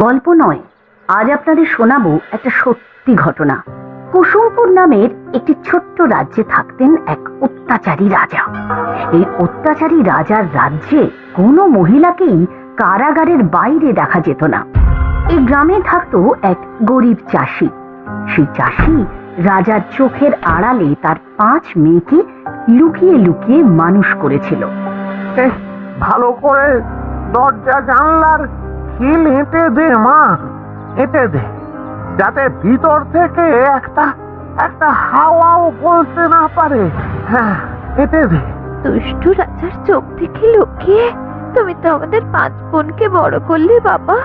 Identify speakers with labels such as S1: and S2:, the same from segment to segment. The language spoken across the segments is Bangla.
S1: গল্প নয়, আজ আপনাদের শোনাবো একটা সত্যি ঘটনা। কুসুমপুর নামের একটি ছোট্ট রাজ্যে থাকতেন এক অত্যাচারী রাজা। এই অত্যাচারী রাজার রাজ্যে কোনো মহিলাকেই কারাগারের বাইরে দেখা যেত না। এই গ্রামে থাকতো এক গরিব চাষি। সেই চাষি রাজার চোখের আড়ালে তার পাঁচ মেয়েকে লুকিয়ে লুকিয়ে মানুষ করেছিল।
S2: ভালো করে দরজা জানলার খিল হেঁটে দে মা? হেঁটে দে। যাতে ভিতর থেকে একটা একটা হাওয়াও বলতে না পারে। হ্যাঁ হেঁটে দে।
S3: দুষ্টু রাজার চোখ থেকে লুকিয়ে তুমি তো আমাদের পাঁচ বোনকে বড় করলে বাবা।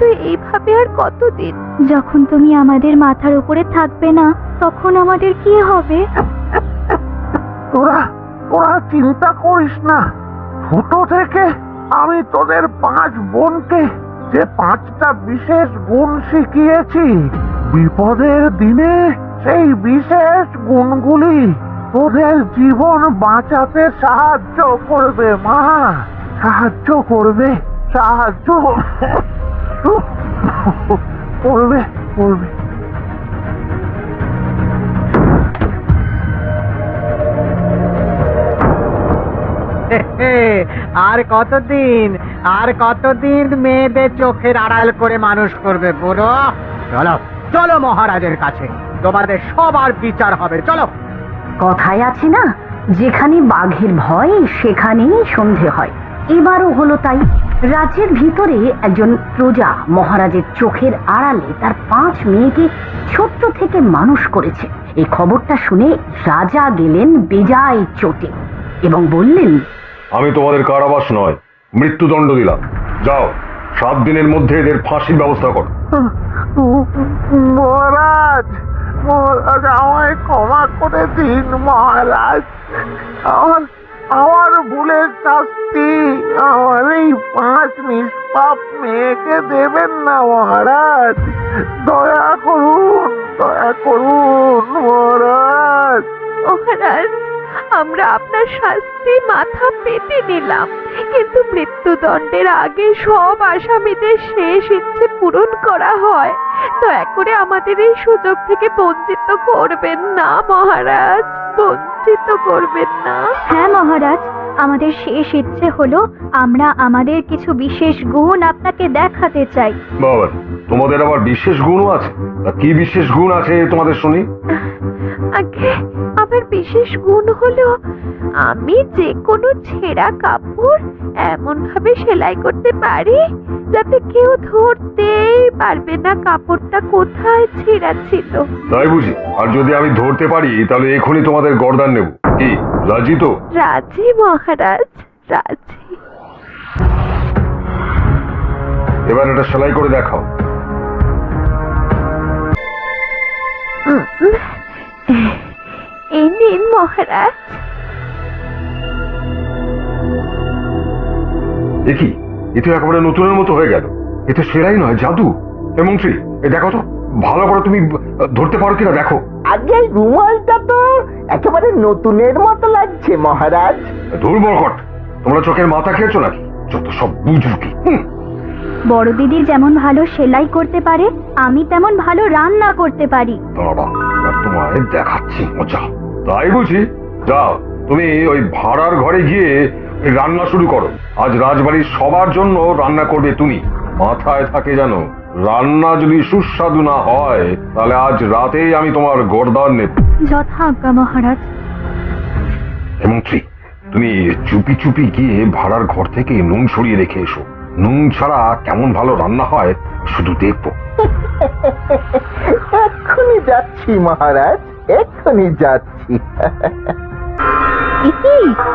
S3: তুই এইভাবে আর কতদিন? যখন তুমি আমাদের মাথার উপরে থাকবে না তখন আমাদের কি হবে?
S2: তোরা তোরা চিন্তা করিস না। ছোট থেকে আমি তোদের পাঁচ বোনকে যে পাঁচটা বিশেষ গুণ শিখিয়েছি, বিপদের দিনে সেই বিশেষ গুণগুলি তোদের জীবন বাঁচাতে সাহায্য করবে, মা। সাহায্য করবে সাহায্য করবে করবে।
S4: আর কতদিন? আর কতদিন মেয়েদের চোখের আড়াল করে মানুষ করবে বুড়ো? চলো চলো মহারাজের কাছে। তোমাদের সবার বিচার হবে, চলো।
S1: কথায় আছে না, যেখানে বাঘের ভয়, সেখানেই সন্ধে হয়। এবারও হলো তাই, রাজ্যের ভিতরে একজন প্রজা মহারাজের চোখের আড়ালে তার পাঁচ মেয়েকে ছোট্ট থেকে মানুষ করেছে। এই খবরটা শুনে রাজা গেলেন বেজায় চোটে এবং বললেন
S5: আমি তোমাদের কারাবাস নয় মৃত্যুদণ্ড দিলাম। যাও সাত দিনের মধ্যে এদের ফাঁসির ব্যবস্থা করো।
S2: মহারাজ মহারাজ আমায় ক্ষমা করে দিন মহারাজ। আমার আমার ভুলের শাস্তি আমার এই পাঁচ নিষ্পাপ মেয়েকে দেবেন না মহারাজ। দয়া করুন দয়া করুন মহারাজ।
S3: মহারাজ আমরা আপনার শাস্তি মাথা পেতে নিলাম। কিন্তু মৃত্যুদণ্ডের আগে সব আসামিদের শেষ ইচ্ছে পূরণ করা হয়। দয়া করে আমাদের এই সুযোগ থেকে বঞ্চিত করবেন না, মহারাজ। বঞ্চিত করবেন না। হ্যাঁ মহারাজ। আমাদের শেষ ইচ্ছে হলো আমরা আমাদের কিছু বিশেষ গুণ আপনাকে দেখাতে চাই।
S5: বাবা তোমাদের আবার বিশেষ গুণও আছে? তা কি বিশেষ গুণ আছে তোমাদের শুনি?
S3: আগে আমার বিশেষ গুণ হলো আমি যে কোনো ছেঁড়া কাপড় এমন ভাবে সেলাই করতে পারি যাতে কেউ ধরতেই পারবে না কাপড়টা কোথায় ছেঁড়া ছিল।
S5: তাই বুঝি। আর যদি আমি ধরতে পারি তাহলে এখনই তোমাদের গর্দান নেব। কি রাজি তো?
S3: রাজি মহারাজ রাজি।
S5: এবার এটা সেলাই করে দেখাও।
S3: এই নিন মহারাজ।
S5: দেখি এ তো একেবারে নতুনের মতো হয়ে গেল। এ তো সেলাই নয় জাদু। এ মন্ত্রী এ দেখো তো ভালো করে তুমি ধরতে পারো কিনা দেখো।
S6: আগে রুমালটা তো একেবারে নতুনের মতো লাগছে মহারাজ।
S5: ধুর মরকট তোমরা চোখের মাথা খেয়েছো নাকি? যত সব বুঝুকি
S3: বড় দিদি যেমন ভালো সেলাই করতে পারে আমি তেমন ভালো রান্না করতে পারি।
S5: এবার তোমায় দেখাচ্ছি মজা তাই বুঝি? যাও তুমি ওই ভাড়ার ঘরে গিয়ে রান্না শুরু করো। আজ রাজবাড়ির সবার জন্য রান্না করবে তুমি। মাথায় থাকে জানো রান্না যদি সুস্বাদু না হয় তাহলে আজ রাতেই আমি তোমার গরদান নেব।
S3: যথাজ্ঞা মহারাজ।
S5: হেমন্ত্রী তুমি চুপি চুপি গিয়ে ভাড়ার ঘর থেকে নুন সরিয়ে রেখে এসো। নুন ছাড়া কেমন ভালো রান্না হয় শুধু দেখব।
S6: এক্ষুনি যাচ্ছি মহারাজ এক্ষুনি যাচ্ছি।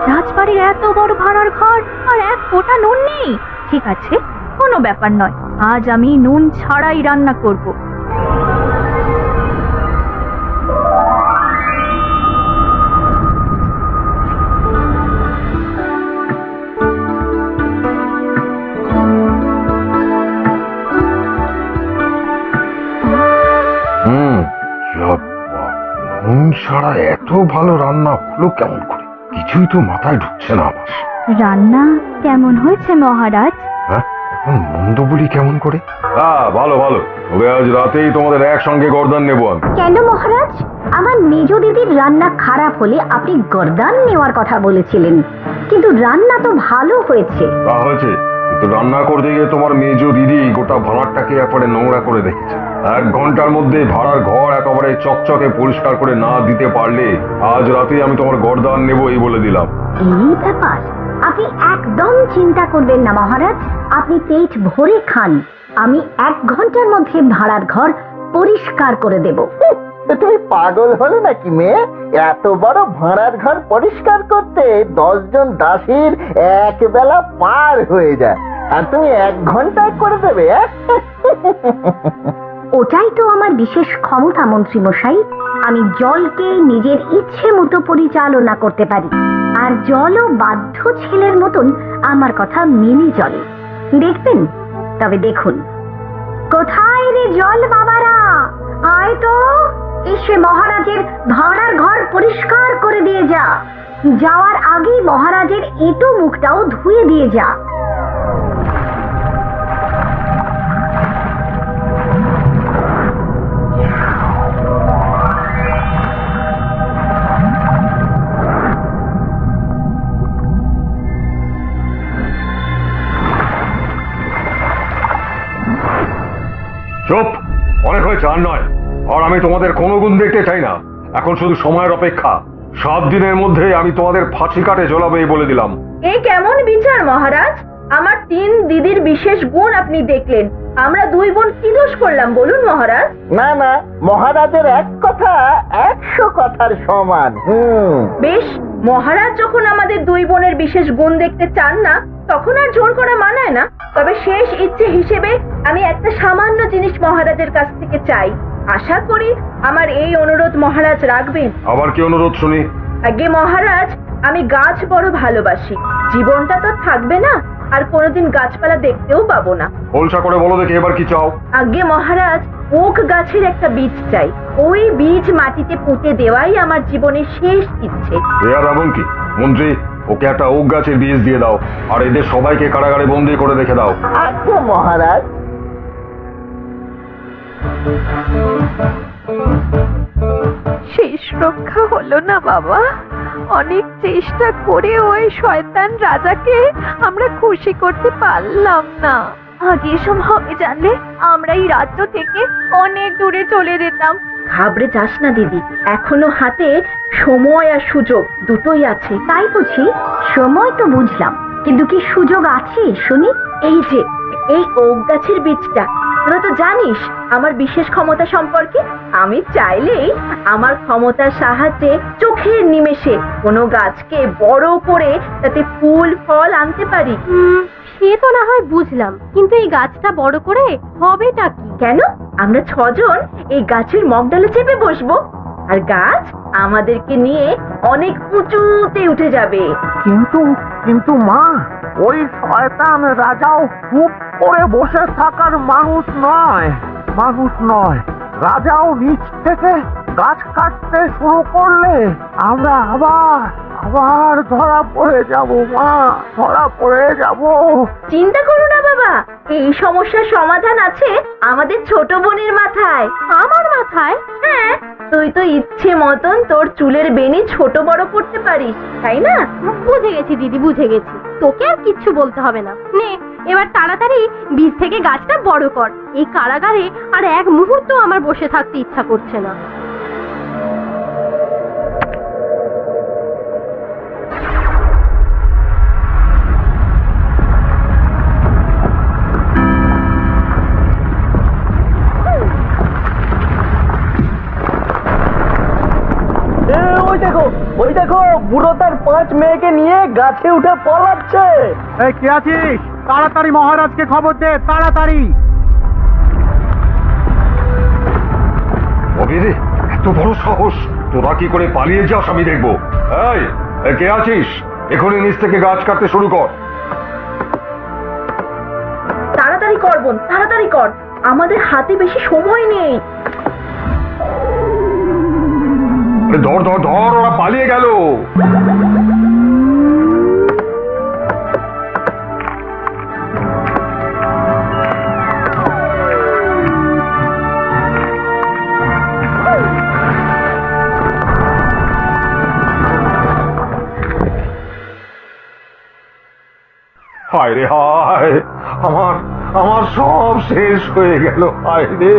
S3: রাজবাড়ির এত বড় ভাড়ার ঘর আর এক ফোঁটা নুন নেই। ঠিক আছে কোনো ব্যাপার নয়। আজ আমি নুন ছাড়াই রান্না করব।
S5: হুম নুন ছাড়া এত ভালো রান্না হলো কেমন করে? কিছুই তো মাথায় ঢুকছে না আমার।
S3: রান্না কেমন হয়েছে মহারাজ?
S5: হ্যাঁ? মন্দ বলি কেমন করে? হ্যাঁ ভালো ভালো। তবে আজ রাতেই তোমাদের একসঙ্গে গর্দান নেব আমি।
S1: কেন মহারাজ? আমার মেজ দিদির রান্না খারাপ হলে আপনি গরদান নেওয়ার কথা বলেছিলেন। কিন্তু রান্না তো ভালো হয়েছে।
S5: তা হয়েছে। কিন্তু রান্না করতে গিয়ে তোমার মেজ দিদি গোটা ভাড়ারটাকে একবারে নোংরা করে দেখেছে এক ঘণ্টার মধ্যে ভাড়ার ঘর একেবারে চকচকে পরিষ্কার করে না দিতে পারলে আজ রাতে আমি তোমার গর্দান নেব এই বলে দিলাম।
S1: এই ব্যাপার? আপনি একদম চিন্তা করবেন না মহারাজ। আপনি পেট ভরে খান। আমি এক ঘণ্টার মধ্যে ভাড়ার ঘর পরিষ্কার করে দেব।
S6: তো তুমি পাগল হলে নাকি মেয়ে? এত বড় ভাড়ার ঘর পরিষ্কার করতে দশজন দাসীর এক বেলা পার হয়ে যায়। আর তুমি এক ঘন্টায় করে দেবে
S1: ওটাই তো আমার বিশেষ ক্ষমতা মন্ত্রী মশাই। আমি জলকে নিজের ইচ্ছে মতো পরিচালনা করতে পারি। আর জলও বাধ্য ছেলের মতন আমার কথা মেনে চলে। দেখবেন? তবে দেখুন। কোথায় রে জল বাবারা? আয় তো, এসে মহারাজের ভাড়ার ঘর পরিষ্কার করে দিয়ে যা। যাওয়ার আগেই মহারাজের এটো মুখটাও ধুয়ে দিয়ে যা।
S5: হয়েছে নয়। আর আমি তোমাদের কোনো গুণ দেখতে চাই না। এখন শুধু সময়ের অপেক্ষা। সাত দিনের মধ্যে আমি তোমাদের ফাঁসি কাটে জ্বলাবো এই বলে দিলাম।
S7: এই কেমন বিচার মহারাজ? আমার তিন দিদির বিশেষ গুণ আপনি দেখলেন। আমরা দুই বোন কি দোষ করলাম বলুন মহারাজ?
S6: না না মহারাজের এক কথা একশো কথার সমান। হুম।
S7: বেশ মহারাজ যখন আমাদের দুই বোনের বিশেষ গুণ দেখতে চান না তখন আর জোর করা মানায় না। তবে শেষ ইচ্ছে হিসেবে আমি একটা সামান্য জিনিস মহারাজের কাছ থেকে চাই। আশা করি আমার এই অনুরোধ মহারাজ রাখবেন।
S5: আবার কি অনুরোধ শুনি?
S7: আগে মহারাজ আমি গাছ বড় ভালোবাসি। জীবনটা তো থাকবে না আর কোনোদিন গাছপালা দেখতেও পাবো না।
S5: হোলসা করে বলো দেখি এবার কি চাও।
S7: আগে মহারাজ ওক গাছের একটা বীজ চাই। ওই বীজ মাটিতে পুঁতে দেওয়াই আমার জীবনের শেষ ইচ্ছে।
S5: এ আর এমন কি? মন্ত্রী ওকে একটা ওক গাছের বীজ দিয়ে দাও। আর এদের সবাইকে কারাগারে বন্দি করে রেখে দাও।
S6: আচ্ছা মহারাজ
S7: শেষ রক্ষা হলো না, বাবা। অনেক চেষ্টা করে ওই শয়তান রাজাকে আমরা খুশি করতে পারলাম না। আগে এসব হবে জানলে আমরা এই রাজ্য থেকে অনেক দূরে চলে যেতাম। ঘাবড়ে যাস না, দিদি। এখনও হাতে সময় আর সুযোগ দুটোই আছে।
S1: তাই বুঝি সময় তো বুঝলাম। কিন্তু কি সুযোগ আছে, শুনি?
S7: এই যে, এই ওক গাছের বীজটা তোরা তো জানিস আমার বিশেষ ক্ষমতা সম্পর্কে আমি চাইলেই আমার ক্ষমতার সাহায্যে চোখের নিমেষে কোনো গাছকে বড় করে তাতে ফুল ফল আনতে পারি।
S8: সে তো না হয় বুঝলাম কিন্তু এই গাছটা বড় করে হবেটা কি?
S7: কেন? আমরা ছজন এই গাছের মগডালে চেপে বসবো আর গাছ আমাদেরকে নিয়ে অনেক উঁচুতে উঠে যাবে।
S2: কিন্তু কিন্তু মা ওই শয়তান রাজাও চুপ করে বসে থাকার মানুষ নয় মানুষ নয়। রাজাও নিচ থেকে গাছ কাটতে শুরু করলে আমরা আবার আবার ধরা পড়ে যাব মা। ধরা পড়ে যাব।
S7: চিন্তা করো না বাবা। এই সমস্যার সমাধান আছে আমাদের ছোট বোনের মাথায়।
S8: আমার মাথায়?
S7: হ্যাঁ। তুই তো ইচ্ছে মতন তোর চুলের বেনি ছোট বড় করতে পারিস তাই না?
S8: বুঝে গেছি দিদি বুঝে গেছি। তোকে আর কিচ্ছু বলতে হবে না। নে এবার তাড়াতাড়ি বীজ থেকে গাছটা বড় কর। এই কারাগারে আর এক মুহূর্ত আমার বসে থাকতে ইচ্ছা করছে না।
S6: ওই দেখো ওই দেখো বুড়ো তার পাঁচ মেয়েকে নিয়ে গাছে উঠে পলাচ্ছে
S4: এই কে আছিস? তাড়াতাড়ি মহারাজকে খবর দে তাড়াতাড়ি।
S5: অভিরে এত বড় সাহস। তোরা কি করে পালিয়ে যাস আমি দেখব। এই এ কে আছিস? এখনই নিচ থেকে গাছ কাটতে শুরু কর।
S7: তাড়াতাড়ি কর বোন তাড়াতাড়ি কর। আমাদের হাতে বেশি সময় নেই।
S5: আরে ধর ধর ধর, ওরা পালিয়ে গেল। হায় রে হায়, আমার আমার সব শেষ হয়ে গেল, হায় রে।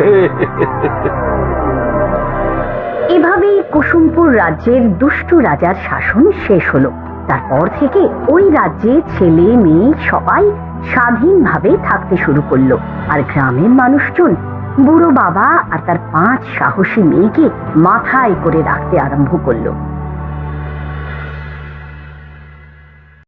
S1: কুসুমপুর রাজ্যের দুষ্ট রাজার শাসন শেষ হলো। তারপর থেকে ওই রাজ্যে ছেলে, মেয়ে সবাই স্বাধীনভাবে থাকতে শুরু করল। আর গ্রামের মানুষজন, বুড়ো বাবা আর তার পাঁচ সাহসী মেয়েকে মাথায় করে রাখতে আরম্ভ করল।